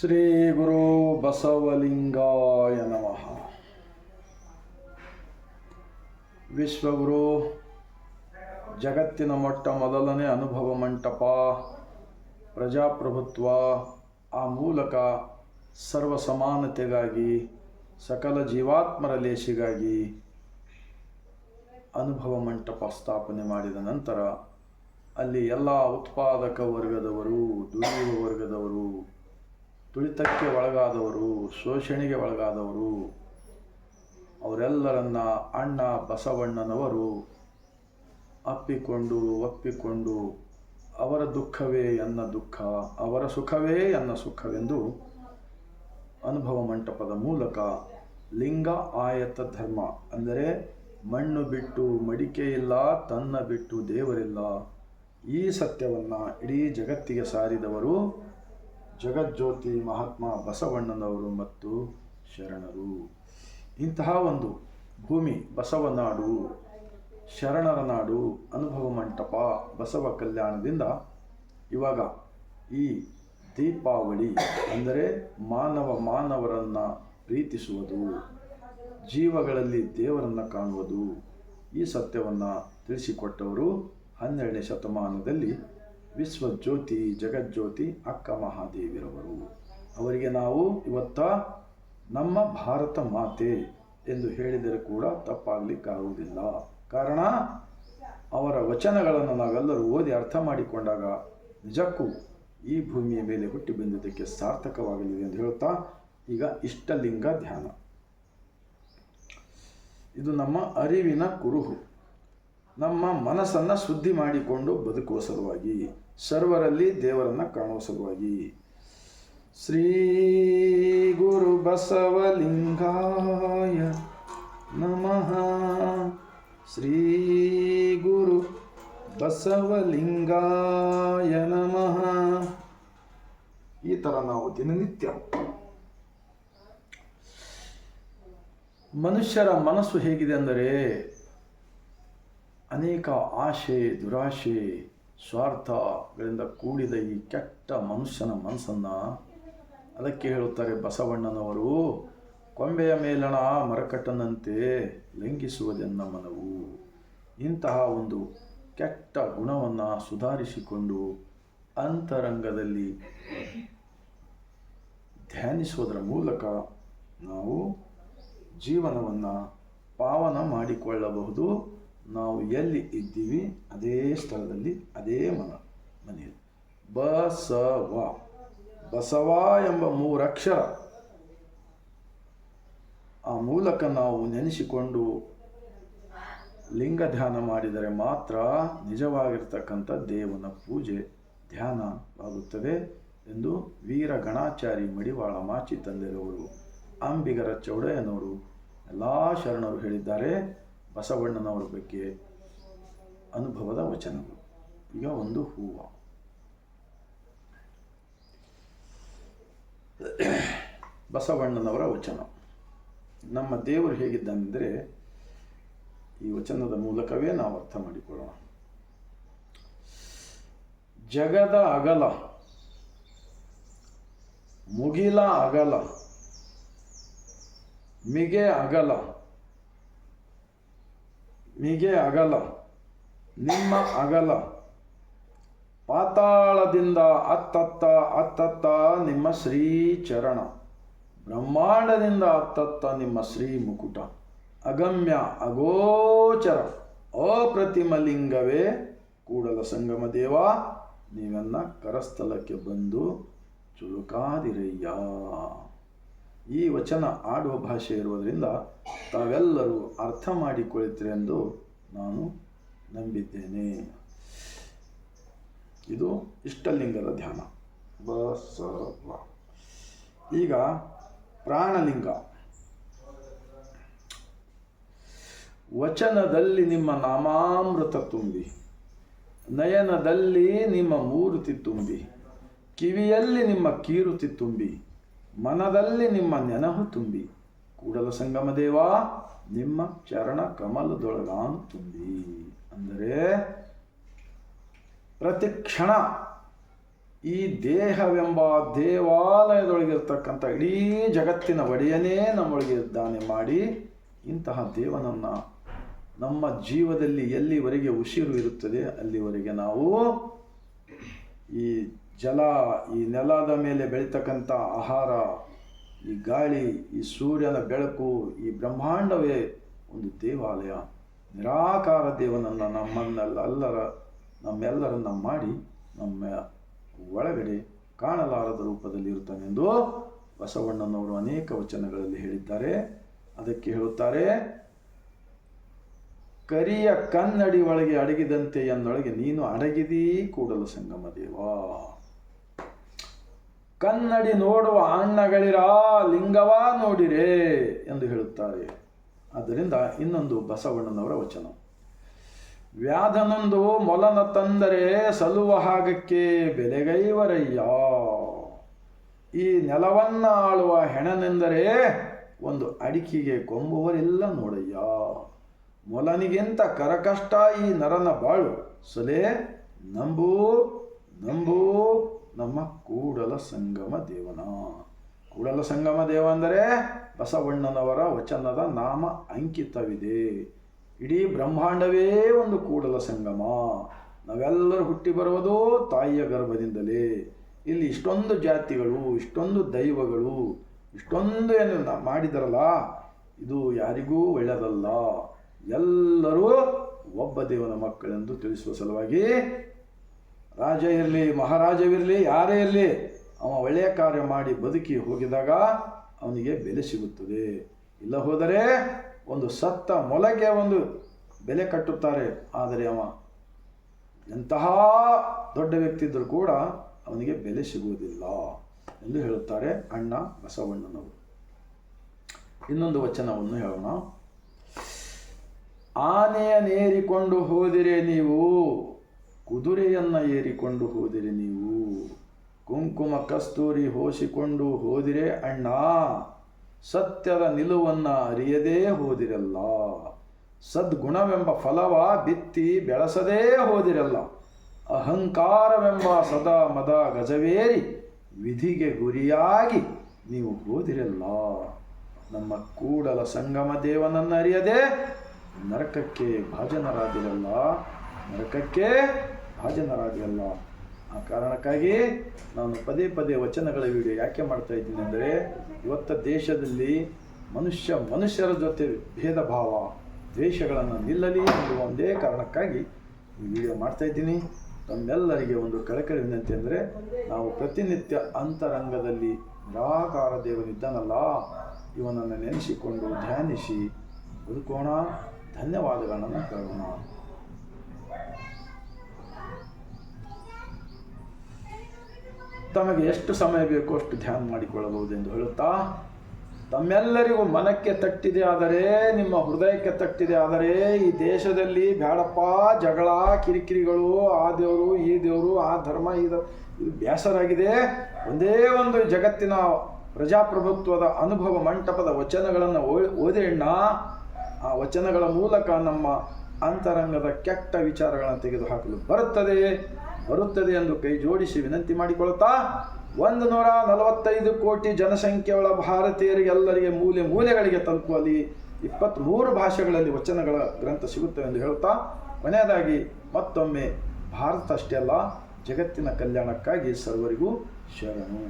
ಶ್ರೀ ಗುರು ಬಸವಲಿಂಗಾಯ ನಮಃ. ವಿಶ್ವಗುರು, ಜಗತ್ತಿನ ಮೊಟ್ಟ ಮೊದಲನೇ ಅನುಭವ ಮಂಟಪ, ಪ್ರಜಾಪ್ರಭುತ್ವ, ಆ ಮೂಲಕ ಸರ್ವ ಸಮಾನತೆಗಾಗಿ ಸಕಲ ಜೀವಾತ್ಮರ ಲೇಸಿಗಾಗಿ ಅನುಭವ ಮಂಟಪ ಸ್ಥಾಪನೆ ಮಾಡಿದ ನಂತರ ಅಲ್ಲಿ ಎಲ್ಲ ಉತ್ಪಾದಕ ವರ್ಗದವರು, ದುಡಿಯುವ ವರ್ಗದವರು ತುಳಿತಕ್ಕೆ ಒಳಗಾದವರು, ಶೋಷಣೆಗೆ ಒಳಗಾದವರು, ಅವರೆಲ್ಲರನ್ನ ಅಣ್ಣ ಬಸವಣ್ಣನವರು ಅಪ್ಪಿಕೊಂಡು ಒಪ್ಪಿಕೊಂಡು ಅವರ ದುಃಖವೇ ಎನ್ನ ದುಃಖ, ಅವರ ಸುಖವೇ ಎನ್ನ ಸುಖವೆಂದು ಅನುಭವ ಮಂಟಪದ ಮೂಲಕ ಲಿಂಗ ಆಯತ ಧರ್ಮ ಅಂದರೆ ಮಣ್ಣು ಬಿಟ್ಟು ಮಡಿಕೆ ಇಲ್ಲ, ತನ್ನ ಬಿಟ್ಟು ದೇವರಿಲ್ಲ ಈ ಸತ್ಯವನ್ನು ಇಡೀ ಜಗತ್ತಿಗೆ ಸಾರಿದವರು ಜಗಜ್ಯೋತಿ ಮಹಾತ್ಮ ಬಸವಣ್ಣನವರು ಮತ್ತು ಶರಣರು. ಇಂತಹ ಒಂದು ಭೂಮಿ ಬಸವನಾಡು ಶರಣರ ನಾಡು, ಅನುಭವ ಮಂಟಪ ಬಸವ ಕಲ್ಯಾಣದಿಂದ ಇವಾಗ ಈ ದೀಪಾವಳಿ ಅಂದರೆ ಮಾನವ ಮಾನವರನ್ನು ಪ್ರೀತಿಸುವುದು, ಜೀವಗಳಲ್ಲಿ ದೇವರನ್ನು ಕಾಣುವುದು ಈ ಸತ್ಯವನ್ನು ತಿಳಿಸಿಕೊಟ್ಟವರು ಹನ್ನೆರಡನೇ ಶತಮಾನದಲ್ಲಿ ವಿಶ್ವಜ್ಯೋತಿ ಜಗಜ್ಯೋತಿ ಅಕ್ಕ ಮಹಾದೇವಿರವರು ಅವರಿಗೆ ನಾವು ಇವತ್ತ ನಮ್ಮ ಭಾರತ ಮಾತೆ ಎಂದು ಹೇಳಿದರೆ ಕೂಡ ತಪ್ಪಾಗಲಿಕ್ಕಾಗುವುದಿಲ್ಲ. ಕಾರಣ, ಅವರ ವಚನಗಳನ್ನು ನಾವೆಲ್ಲರೂ ಓದಿ ಅರ್ಥ ಮಾಡಿಕೊಂಡಾಗ ನಿಜಕ್ಕೂ ಈ ಭೂಮಿಯ ಮೇಲೆ ಹುಟ್ಟಿ ಬಂದಿದ್ದಕ್ಕೆ ಸಾರ್ಥಕವಾಗಲಿದೆ ಎಂದು ಹೇಳುತ್ತಾ, ಈಗ ಇಷ್ಟಲಿಂಗ ಧ್ಯಾನ. ಇದು ನಮ್ಮ ಅರಿವಿನ ಕುರುಹು. ನಮ್ಮ ಮನಸ್ಸನ್ನು ಶುದ್ಧಿ ಮಾಡಿಕೊಂಡು ಬದುಕುವ ಸಲುವಾಗಿ, ಸರ್ವರಲ್ಲಿ ದೇವರನ್ನು ಕಾಣುವ ಸಲುವಾಗಿ. ಶ್ರೀ ಗುರು ಬಸವಲಿಂಗಾಯ ನಮಃ. ಶ್ರೀ ಗುರು ಬಸವಲಿಂಗಾಯ ನಮಃ. ಈ ಥರ ನಾವು ದಿನನಿತ್ಯ ಮನುಷ್ಯರ ಮನಸ್ಸು ಹೇಗಿದೆ ಅಂದರೆ ಅನೇಕ ಆಶೆ, ದುರಾಶೆ ಸ್ವಾರ್ಥಗಳಿಂದ ಕೂಡಿದ ಈ ಕೆಟ್ಟ ಮನುಷ್ಯನ ಮನಸ್ಸನ್ನು ಅದಕ್ಕೆ ಹೇಳುತ್ತಾರೆ ಬಸವಣ್ಣನವರು, ಕೊಂಬೆಯ ಮೇಲಣ ಮರಕಟ್ಟನಂತೆ ಲಂಘಿಸುವುದೆನ್ನ ಮನವು. ಇಂತಹ ಒಂದು ಕೆಟ್ಟ ಗುಣವನ್ನು ಸುಧಾರಿಸಿಕೊಂಡು ಅಂತರಂಗದಲ್ಲಿ ಧ್ಯಾನಿಸುವುದರ ಮೂಲಕ ನಾವು ಜೀವನವನ್ನು ಪಾವನ ಮಾಡಿಕೊಳ್ಳಬಹುದು. ನಾವು ಎಲ್ಲಿ ಇದ್ದೀವಿ ಅದೇ ಸ್ಥಳದಲ್ಲಿ, ಅದೇ ಮನ, ಮನೆಯಲ್ಲಿ. ಬಸವ ಬಸವ ಎಂಬ ಮೂರಕ್ಷರ ಆ ಮೂಲಕ ನಾವು ನೆನೆಸಿಕೊಂಡು ಲಿಂಗ ಧ್ಯಾನ ಮಾಡಿದರೆ ಮಾತ್ರ ನಿಜವಾಗಿರ್ತಕ್ಕಂಥ ದೇವನ ಪೂಜೆ, ಧ್ಯಾನ ಆಗುತ್ತದೆ ಎಂದು ವೀರ ಗಣಾಚಾರಿ ಮಡಿವಾಳ ಮಾಚಿ ತಂದೆರವರು ಅಂಬಿಗರ ಚೌಡಯ್ಯನವರು ಎಲ್ಲ ಶರಣರು ಹೇಳಿದ್ದಾರೆ. ಬಸವಣ್ಣನವರ ಬಗ್ಗೆ ಅನುಭವದ ವಚನಗಳು. ಈಗ ಒಂದು ಹೂವು. ಬಸವಣ್ಣನವರ ವಚನ. ನಮ್ಮ ದೇವರು ಹೇಗಿದ್ದಾನೆಂದರೆ ಈ ವಚನದ ಮೂಲಕವೇ ನಾವು ಅರ್ಥ ಮಾಡಿಕೊಳ್ಳೋಣ. ಜಗದ ಅಗಲ, ಮುಗಿಲ ಅಗಲ, ಮಿಗೆ ಅಗಲ ಮಿಗೆ ಅಗಲ, ನಿಮ್ಮ ಅಗಲ. ಪಾತಾಳದಿಂದ ಅತ್ತತ್ತ ಅತ್ತತ್ತ ನಿಮ್ಮ ಶ್ರೀ ಚರಣ. ಬ್ರಹ್ಮಾಂಡದಿಂದ ಅತ್ತತ್ತ ನಿಮ್ಮ ಶ್ರೀ ಮುಕುಟ. ಅಗಮ್ಯ ಅಗೋಚರ, ಅಪ್ರತಿಮಲಿಂಗವೇ. ಕೂಡಲ ಸಂಗಮ ದೇವ ನೀವನ್ನ ಕರಸ್ಥಲಕ್ಕೆ ಬಂದು ಚುರುಕಾದಿರಯ್ಯ. ಈ ವಚನ ಆಡುವ ಭಾಷೆ ಇರುವುದರಿಂದ ತಾವೆಲ್ಲರೂ ಅರ್ಥ ಮಾಡಿಕೊಳ್ಳುತ್ತೀರಿ ಎಂದು ನಾನು ನಂಬಿದ್ದೇನೆ. ಇದು ಇಷ್ಟಲಿಂಗದ ಧ್ಯಾನ. ಬಸವ. ಈಗ ಪ್ರಾಣಲಿಂಗ. ವಚನದಲ್ಲಿ ನಿಮ್ಮ ನಾಮಾಮೃತ ತುಂಬಿ, ನಯನದಲ್ಲಿ ನಿಮ್ಮ ಮೂರುತಿ ತುಂಬಿ, ಕಿವಿಯಲ್ಲಿ ನಿಮ್ಮ ಕೀರುತಿ ತುಂಬಿ ಮನದಲ್ಲಿ ನಿಮ್ಮ ನೆನಹು ತುಂಬಿ, ಕೂಡಲ ಸಂಗಮ ದೇವ, ನಿಮ್ಮ ಚರಣ ಕಮಲದೊಳಗಾನು ತುಂಬಿ. ಅಂದರೆ, ಪ್ರತಿ ಕ್ಷಣ ಈ ದೇಹವೆಂಬ ದೇವಾಲಯದೊಳಗಿರ್ತಕ್ಕಂಥ ಇಡೀ ಜಗತ್ತಿನ ಒಡೆಯನೇ ನಮ್ಮೊಳಗೆ ಇದ್ದಾನೆ ಮಾಡಿ, ಇಂತಹ ದೇವನನ್ನು ನಮ್ಮ ಜೀವದಲ್ಲಿ ಎಲ್ಲಿವರೆಗೆ ಉಸಿರು ಇರುತ್ತದೆ, ಅಲ್ಲಿವರೆಗೆ ನಾವು ಈ ಜಲ, ಈ ನೆಲದ ಮೇಲೆ ಬೆಳೀತಕ್ಕಂಥ ಆಹಾರ, ಈ ಗಾಳಿ, ಈ ಸೂರ್ಯನ ಬೆಳಕು, ಈ ಬ್ರಹ್ಮಾಂಡವೇ ಒಂದು ದೇವಾಲಯ. ನಿರಾಕಾರ ದೇವನನ್ನು ನಮ್ಮನ್ನೆಲ್ಲರ, ನಮ್ಮೆಲ್ಲರನ್ನ ಮಾಡಿ ನಮ್ಮ ಒಳಗಡೆ ಕಾಣಲಾರದ ರೂಪದಲ್ಲಿ ಇರುತ್ತಾನೆಂದು ಬಸವಣ್ಣನವರು ಅನೇಕ ವಚನಗಳಲ್ಲಿ ಹೇಳಿದ್ದಾರೆ. ಅದಕ್ಕೆ ಹೇಳುತ್ತಾರೆ, ಕರಿಯ ಕನ್ನಡಿ ಒಳಗೆ ಅಡಗಿದಂತೆ ಎನ್ನೊಳಗೆ ನೀನು ಅಡಗಿದೀ ಕೂಡಲು ಸಂಗಮ ದೇವ. ಕನ್ನಡಿ ನೋಡುವ ಅಣ್ಣಗಳಿರ, ಲಿಂಗವ ನೋಡಿರೆ ಎಂದು ಹೇಳುತ್ತಾರೆ. ಆದ್ದರಿಂದ ಇನ್ನೊಂದು ಬಸವಣ್ಣನವರ ವಚನ. ವ್ಯಾಧನೊಂದು ಮೊಲನ ತಂದರೆ ಸಲುವ ಹಾಗಕ್ಕೆ ಬೆಲೆಗೈವರಯ್ಯ. ಈ ನೆಲವನ್ನ ಆಳುವ ಹೆಣನೆಂದರೆ ಒಂದು ಅಡಿಕೆಗೆ ಕೊಂಬುವರಿಲ್ಲ ನೋಡಯ್ಯ. ಮೊಲನಿಗಿಂತ ಕರಕಷ್ಟ ಈ ನರನ ಬಾಳು. ಸೊಲೆ, ನಂಬು ನಂಬು ನಮ್ಮ ಕೂಡಲ ಸಂಗಮ ದೇವನ. ಕೂಡಲ ಸಂಗಮ ದೇವ ಅಂದರೆ ಬಸವಣ್ಣನವರ ವಚನದ ನಾಮ ಅಂಕಿತವಿದೆ. ಇಡೀ ಬ್ರಹ್ಮಾಂಡವೇ ಒಂದು ಕೂಡಲ ಸಂಗಮ. ನಾವೆಲ್ಲರೂ ಹುಟ್ಟಿ ಬರುವುದು ತಾಯಿಯ ಗರ್ಭದಿಂದಲೇ. ಇಲ್ಲಿ ಇಷ್ಟೊಂದು ಜಾತಿಗಳು, ಇಷ್ಟೊಂದು ದೈವಗಳು, ಇಷ್ಟೊಂದು ಏನು ಮಾಡಿದರಲ್ಲ, ಇದು ಯಾರಿಗೂ ಒಳ್ಳೆಯದಲ್ಲ. ಎಲ್ಲರೂ ಒಬ್ಬ ದೇವನ ಮಕ್ಕಳೆಂದು ತಿಳಿಸುವ ಸಲುವಾಗಿ ರಾಜ ಇರಲಿ ಮಹಾರಾಜವಿರಲಿ, ಯಾರೇ ಇರಲಿ, ಅವ ಒಳ್ಳೆಯ ಕಾರ್ಯ ಮಾಡಿ ಬದುಕಿ ಹೋಗಿದಾಗ ಅವನಿಗೆ ಬೆಲೆ ಸಿಗುತ್ತದೆ. ಇಲ್ಲ ಹೋದರೆ ಒಂದು ಸತ್ತ ಮೊಲಕ್ಕೆ ಒಂದು ಬೆಲೆ ಕಟ್ಟುತ್ತಾರೆ. ಆದರೆ ಅವ ಎಂತಹ ದೊಡ್ಡ ವ್ಯಕ್ತಿ ಇದ್ದರೂ ಕೂಡ ಅವನಿಗೆ ಬೆಲೆ ಸಿಗುವುದಿಲ್ಲ ಎಂದು ಹೇಳುತ್ತಾರೆ ಅಣ್ಣ ಬಸವಣ್ಣನವರು. ಇನ್ನೊಂದು ವಚನವನ್ನು ಹೇಳೋಣ. ಆನೆಯ ನೇರಿಕೊಂಡು ಹೋದಿರೆ ನೀವು. ಕುದುರೆಯನ್ನ ಏರಿಕೊಂಡು ಹೋದಿರಿ ನೀವು ಕುಂಕುಮ ಕಸ್ತೂರಿ ಹೋಸಿಕೊಂಡು ಹೋದಿರೆ ಅಣ್ಣ, ಸತ್ಯದ ನಿಲುವನ್ನ ಅರಿಯದೇ ಹೋದಿರಲ್ಲ. ಸದ್ಗುಣವೆಂಬ ಫಲವ ಬಿತ್ತಿ ಬೆಳಸದೇ ಹೋದಿರಲ್ಲ. ಅಹಂಕಾರವೆಂಬ ಸದಾ ಮದ ಗಜವೇರಿ ವಿಧಿಗೆ ಗುರಿಯಾಗಿ ನೀವು ಹೋದಿರಲ್ಲ. ನಮ್ಮ ಕೂಡಲ ಸಂಗಮ ದೇವನನ್ನು ಅರಿಯದೆ ನರಕಕ್ಕೆ ಭಾಜನರಾದಿರಲ್ಲ. ನರಕಕ್ಕೆ ಭಾಜನರಾದಿರಲ್ಲ ಆ ಕಾರಣಕ್ಕಾಗಿ ನಾನು ಪದೇ ಪದೇ ವಚನಗಳ ವಿಡಿಯೋ ಯಾಕೆ ಮಾಡ್ತಾ ಇದ್ದೀನಿ ಅಂದರೆ, ಇವತ್ತ ದೇಶದಲ್ಲಿ ಮನುಷ್ಯ ಮನುಷ್ಯರ ಜೊತೆ ಭೇದ ಭಾವ ದ್ವೇಷಗಳನ್ನು ನಿಲ್ಲಲಿ ಎನ್ನುವ ಒಂದೇ ಕಾರಣಕ್ಕಾಗಿ ಈ ವಿಡಿಯೋ ಮಾಡ್ತಾ ಇದ್ದೀನಿ. ತಮ್ಮೆಲ್ಲರಿಗೆ ಒಂದು ಕಳಕಳಿ ವಿನಂತಿ ಅಂದರೆ, ನಾವು ಪ್ರತಿನಿತ್ಯ ಅಂತರಂಗದಲ್ಲಿ ನಿರಾಕಾರ ದೇವನಿದ್ದಾನಲ್ಲ ಇವನನ್ನು ನೆನೆಸಿಕೊಂಡು ಧ್ಯಾನಿಸಿ ಬದುಕೋಣ. ಧನ್ಯವಾದಗಳನ್ನು ಕೇಳೋಣ. ತಮಗೆ ಎಷ್ಟು ಸಮಯ ಬೇಕೋ ಅಷ್ಟು ಧ್ಯಾನ ಮಾಡಿಕೊಳ್ಳಬಹುದು ಎಂದು ಹೇಳುತ್ತಾ, ತಮ್ಮೆಲ್ಲರಿಗೂ ಮನಕ್ಕೆ ತಟ್ಟಿದೆ ಆದರೆ, ನಿಮ್ಮ ಹೃದಯಕ್ಕೆ ತಟ್ಟಿದೆ ಆದರೆ, ಈ ದೇಶದಲ್ಲಿ ಬೇಡಪ್ಪ ಜಗಳ, ಕಿರಿಕಿರಿಗಳು, ಆ ದೇವರು, ಈ ದೇವರು, ಆ ಧರ್ಮ ಧ- ಇದು ಬೇಸರಾಗಿದೆ ಒಂದೇ ಒಂದು ಜಗತ್ತಿನ ಪ್ರಜಾಪ್ರಭುತ್ವದ ಅನುಭವ ಮಂಟಪದ ವಚನಗಳನ್ನು ಓದೇಣ್ಣ ಆ ವಚನಗಳ ಮೂಲಕ ನಮ್ಮ ಅಂತರಂಗದ ಕೆಟ್ಟ ವಿಚಾರಗಳನ್ನು ತೆಗೆದುಹಾಕಲು ಬರುತ್ತದೆ. ಬರುತ್ತದೆ ಎಂದು ಕೈ ಜೋಡಿಸಿ ವಿನಂತಿ ಮಾಡಿಕೊಳ್ಳುತ್ತಾ, ಒಂದು ನೂರ ನಲವತ್ತೈದು ಕೋಟಿ ಜನಸಂಖ್ಯೆಯುಳ್ಳ ಭಾರತೀಯರಿಗೆ ಎಲ್ಲರಿಗೆ ಮೂಲೆ ಮೂಲೆಗಳಿಗೆ ತಲುಪುವಲ್ಲಿ ಇಪ್ಪತ್ತ್ಮೂರು ಭಾಷೆಗಳಲ್ಲಿ ವಚನಗಳ ಗ್ರಂಥ ಸಿಗುತ್ತವೆ ಎಂದು ಹೇಳುತ್ತಾ, ಕೊನೆಯದಾಗಿ ಮತ್ತೊಮ್ಮೆ ಭಾರತ ಅಷ್ಟೇ ಅಲ್ಲ, ಜಗತ್ತಿನ ಕಲ್ಯಾಣಕ್ಕಾಗಿ ಸರ್ವರಿಗೂ ಶರಣು.